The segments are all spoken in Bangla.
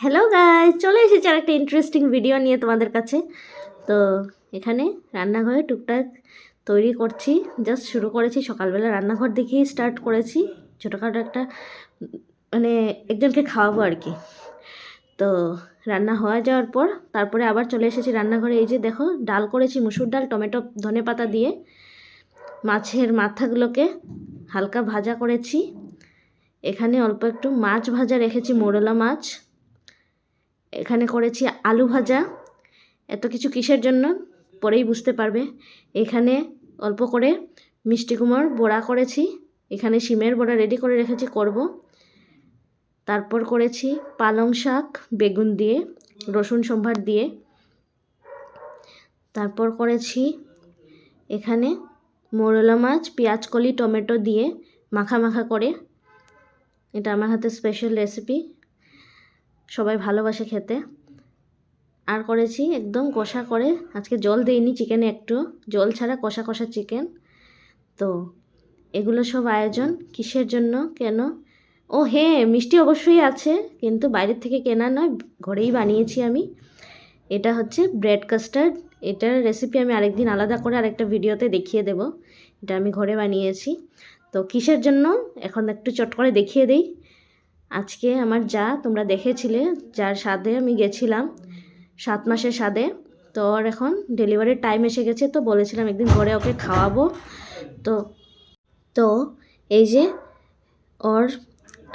হ্যালো গাই চলে এসেছি আর একটা ইন্টারেস্টিং ভিডিও নিয়ে তোমাদের কাছে। তো এখানে রান্নাঘরে টুকটাক তৈরি করছি জাস্ট শুরু করেছি, সকালবেলা রান্নাঘর দেখেই স্টার্ট করেছি। ছোটোখাটো একটা মানে একজনকে খাওয়াবো আর কি। তো রান্না হয়ে যাওয়ার পর, তারপরে আবার চলে এসেছি রান্নাঘরে। এই যে দেখো, ডাল করেছি, মুসুর ডাল, টমেটো, ধনে পাতা দিয়ে। মাছের মাথাগুলোকে হালকা ভাজা করেছি। এখানে অল্প একটু মাছ ভাজা রেখেছি, মোরলা মাছ। এখানে করেছি আলু ভাজা। এত কিছু কিসের জন্য? পরেই বুঝতে পারবে। এখানে অল্প করে মিষ্টি কুমড় বড়া করেছি। এখানে শিমের বড়া রেডি করে রেখেছি, করব। তারপর করেছি পালং শাক, বেগুন দিয়ে, রসুন সম্ভার দিয়ে। তারপর করেছি এখানে মোরলা মাছ, পেঁয়াজ কলি, টমেটো দিয়ে মাখা মাখা করে। এটা আমার হাতে স্পেশাল রেসিপি সবাই ভালোবাসে খেতে। আর করেছি একদম কষা করে। আজকে জল দেইনি চিকেনে একটু। জল ছাড়া কষা কষা চিকেন তো এগুলো সব আয়োজন। কিসের জন্য? কেন? ও হ্যাঁ মিষ্টি অবশ্যই আছে, কিন্তু বাইরের থেকে কেনা নয়, ঘরেই বানিয়েছি আমি। এটা হচ্ছে ব্রেড কাস্টার্ড। এটার রেসিপি আমি আরেকদিন আলাদা করে আরেকটা ভিডিওতে দেখিয়ে দেব। এটা আমি ঘরে বানিয়েছি। তো কিসের জন্য? এখন একটু চট করে দেখিয়ে দিই। আজকে আমার যা তোমরা দেখেছিলে, যার স্বাদে আমি গেছিলাম, সাত মাসের স্বাদে, তো ওর এখন ডেলিভারির টাইম এসে গেছে, তো বলেছিলাম একদিন ঘরে ওকে খাওয়াবো। তো তো এই যে, ওর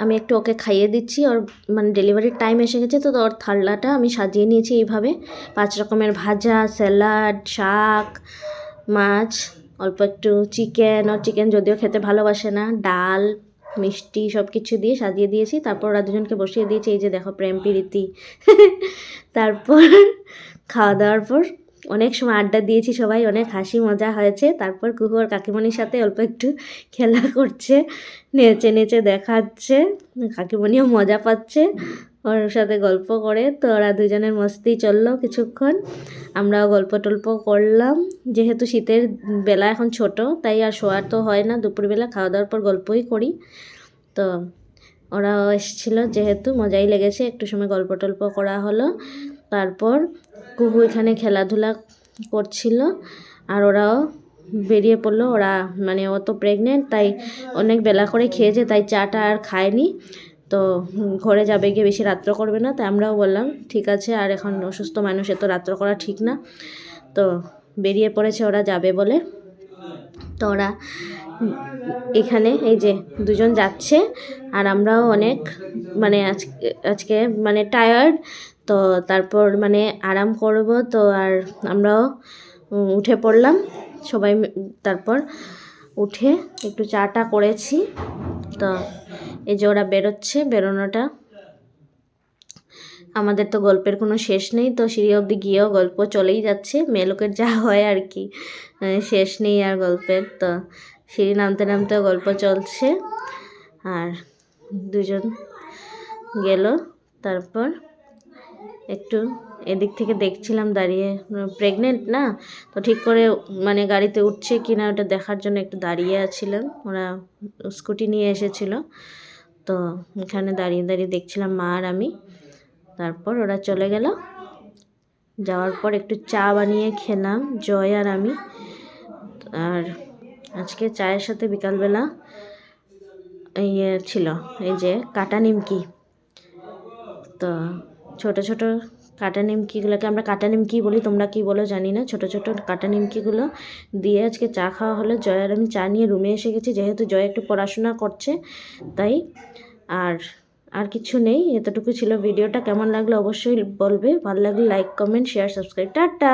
আমি একটু ওকে খাইয়ে দিচ্ছি, ওর মানে ডেলিভারির টাইম এসে গেছে, তো ওর থাল্লাটা আমি সাজিয়ে নিয়েছি এইভাবে। পাঁচ রকমের ভাজা স্যালাড শাক, মাছ, অল্প একটু চিকেন ওর চিকেন যদিও খেতে ভালোবাসে না, ডাল মিষ্টি সব কিছু দিয়ে সাজিয়ে দিয়েছি। তারপর ওরা দুজনকে বসিয়ে দিয়েছি, এই যে দেখো প্রেম প্রীতি। তারপর খাওয়া দাওয়ার পর অনেক সময় আড্ডা দিয়েছি, সবাই অনেক হাসি মজা হয়েছে। তারপর কুহু আর কাকিমণির সাথে অল্প একটু খেলা করছে, নেচে নেচে দেখাচ্ছে, কাকিমণিও মজা পাচ্ছে ওর সাথে গল্প করে। তো ওরা দুজনের মস্তি চলল কিছুক্ষণ, আমরাও গল্প টল্প করলাম। যেহেতু শীতের বেলা এখন ছোট, তাই আর শোয়ার তো হয় না, দুপুরবেলা খাওয়া দাওয়ার পর গল্পই করি। তো ওরাও এসেছিল, যেহেতু মজাই লেগেছে, একটু সময় গল্প টল্প করা হলো। তারপর কুহু এখানে খেলাধুলা করছিল আর ওরাও বেরিয়ে পড়ল। ওরা মানে ও তো প্রেগনেন্ট তাই অনেক বেলা করে খেয়েছে, তাই চাটা আর খায়নি। তো ঘরে যাবে গিয়ে বেশি রাত্র করবে না, তাই আমরাও বললাম, ঠিক আছে, আর এখন অসুস্থ মানুষ, এত রাত্র করা ঠিক না। তো বেরিয়ে পড়েছে ওরা যাবে বলে। তো ওরা এখানে এই যে দুজন যাচ্ছে, আর আমরাও অনেক মানে আজকে আজকে মানে টায়ার্ড তো তারপর মানে আরাম করব, তো আর আমরাও উঠে পড়লাম। সবাই তারপর উঠে একটু চাটা করেছি। তো এই যে ওরা বেরোচ্ছে, বেরোনোটা। আমাদের তো গল্পের কোনো শেষ নেই, তো সিঁড়ি অবধি গিয়েও গল্প চলেই যাচ্ছে। মেয়ে লোকের যা হয় আর কি শেষ নেই আর গল্পের। তো সিঁড়ি নামতে নামতে গল্প চলছে। আর দুজন গেল, তারপর একটু এদিক থেকে দেখছিলাম দাঁড়িয়ে প্রেগনেন্ট না? তো ঠিক করে মানে গাড়িতে উঠছে কি না ওটা দেখার জন্য একটু দাঁড়িয়ে আছিলাম। ওরা স্কুটি নিয়ে এসেছিল। তো এখানে দাঁড়িয়ে দাঁড়িয়ে দেখছিলাম মা আর আমি। তারপর ওরা চলে গেল। যাওয়ার পর একটু চা বানিয়ে খেলাম, জয় আর আমি। আর আজকে চায়ের সাথে বিকালবেলা ইয়ে ছিল, এই যে কাটা নিমকি। তো ছোট ছোট কাটা নিমকিগুলোকে আমরা কাটা নিমকি বলি, তোমরা কি বলো জানি না। ছোট ছোট কাটা নিমকিগুলো দিয়ে আজকে চা খাওয়া হলো। জয়ের আমি চা নিয়ে রুমে এসে গেছি, যেহেতু জয় একটু পড়াশোনা করছে, তাই আর আর কিছু নেই, এতটুকু ছিল ভিডিওটা। কেমন লাগল অবশ্যই বলবে। ভালো লাগলে like comment share subscribe tata!